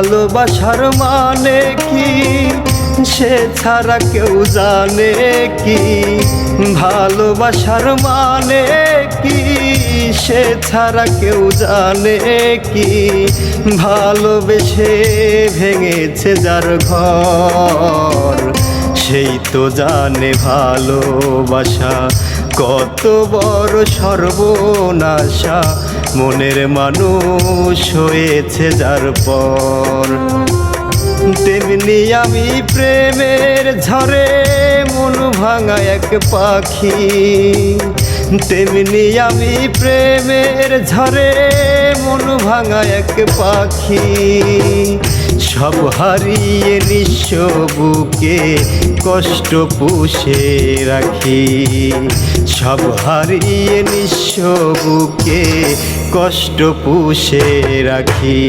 ভালোবাসার মানে কি? সে ছাড়া কেউ জানে কি? ভালোবাসার মানে কি? সে ছাড়া কেউ জানে কি? ভালোবেসে ভেঙেছে যার ঘর, সেই তো জানে ভালোবাসা কত বড় সর্বনাশা। মনের মানুষ হয়েছে যার পর। তেমনি আমি প্রেমের ঝরে মন ভাঙা এক পাখি। তেমনি আমি প্রেমের ঝরে মন ভাঙা এক পাখি। সব হারিয়ে নিঃস্ব বুকে কষ্ট পুষে রাখি। সব হারিয়ে নিঃস্ব বুকে কষ্ট পুষে রাখি।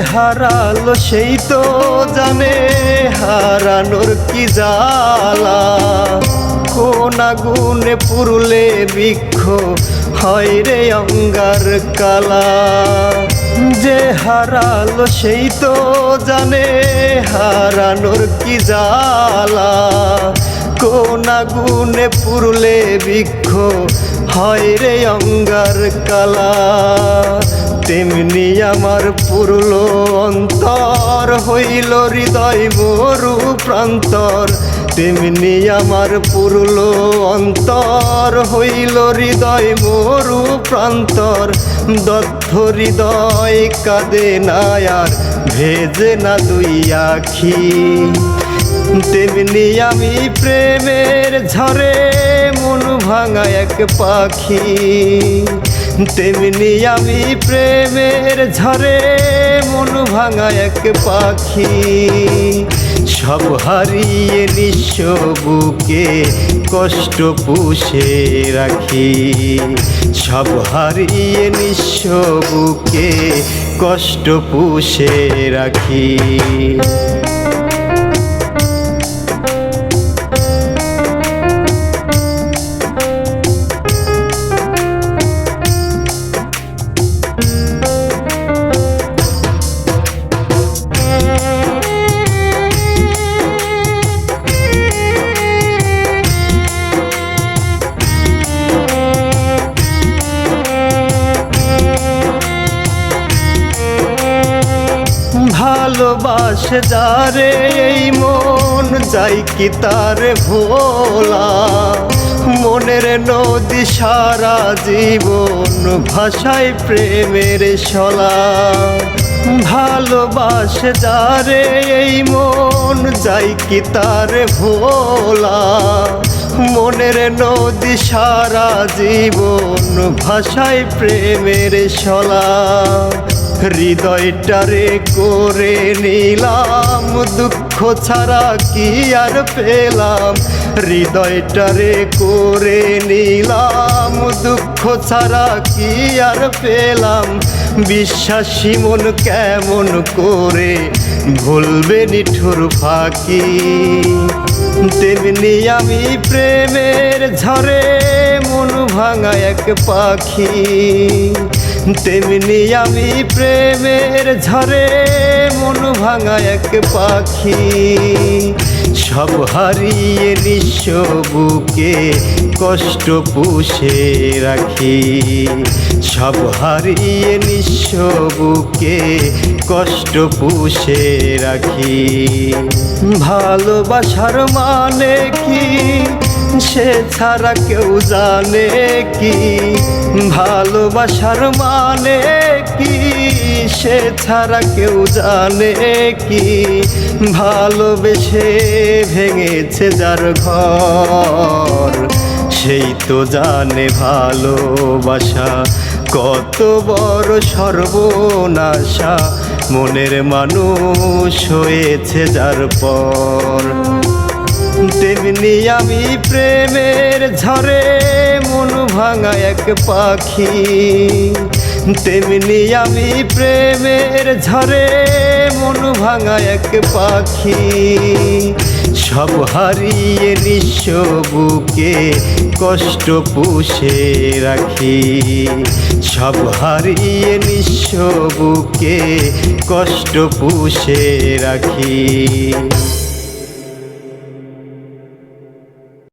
হারালো সেই তো জানে, হারানোর কি জ্বালা। কোন আগুনে পুরুলে বৃক্ষ, হয় রে অঙ্গার কালা। যে হারালো সেই তো জানে, হারানোর কি জ্বালা। কোন আগুনে পুরুলে বৃক্ষ, হয় রে অঙ্গার কালা। তেমনি আমার পুরল অন্তর হইল হৃদয় মরু প্রান্তর। তেমনি আমার পুরল অন্তর হইল হৃদয় মরু প্রান্তর। দত্ত হৃদয় কাঁদে না আর, ভেজে না দুই আখি। তেমনি আমি প্রেমের ঝরে মন ভাঙা এক পাখি। তেমনি আমি প্রেমের ঝরে মন ভাঙা এক পাখি। সব হারিয়ে নিঃস্ব বুকে কষ্ট পুষে রাখি। সব হারিয়ে নিঃস্ব বুকে কষ্ট পুষে রাখি। ভালোবাসে যারে, এই মন যাই কি তার ভোলা। মনের নদী সারা জীবন ভাষায় প্রেমের শলা। ভালোবাসে যারে, এই মন যাই কি তার ভোলা। মনের নদী সারা জীবন ভাষায় প্রেমের শলা হৃদয়টারে করে নিলাম, দুঃখ ছাড়া কি আর পেলাম? হৃদয়টারে করে নিলাম, দুঃখ ছাড়া কি আর পেলাম? বিশ্বাসী মন কেমন করে ভুলবে নিঠুর ফাঁকি? তেমনি আমি প্রেমের ঝরে মন ভাঙা এক পাখি। তেমনি আমি প্রেমের ঝরে মন ভাঙা এক পাখি। সব হারিয়ে নিঃস্ব বুকে কষ্ট পুষে রাখি। সব হারিয়ে নিঃস্ব বুকে কষ্ট পুষে রাখি। ভালোবাসার মানে কি? সে ছাড়া কেউ জানে কি? ভালোবাসার মানে কি? সে ছাড়া কেউ জানে কি? ভালোবেসে ভেঙেছে যার ঘর, সেই তো জানে ভালোবাসা। কত বড় সর্বনাশা, মনের মানুষ হয়েছে যার পর। তেমনি আমি প্রেমের ঝরে মন ভাঙা এক পাখি। তেমনি আমি প্রেমের ঝরে মন ভাঙা এক পাখি। সব হারিয়ে নিঃস্ব বুকে কষ্ট পুষে রাখি। সব হারিয়ে নিঃস্ব বুকে কষ্ট পুষে রাখি।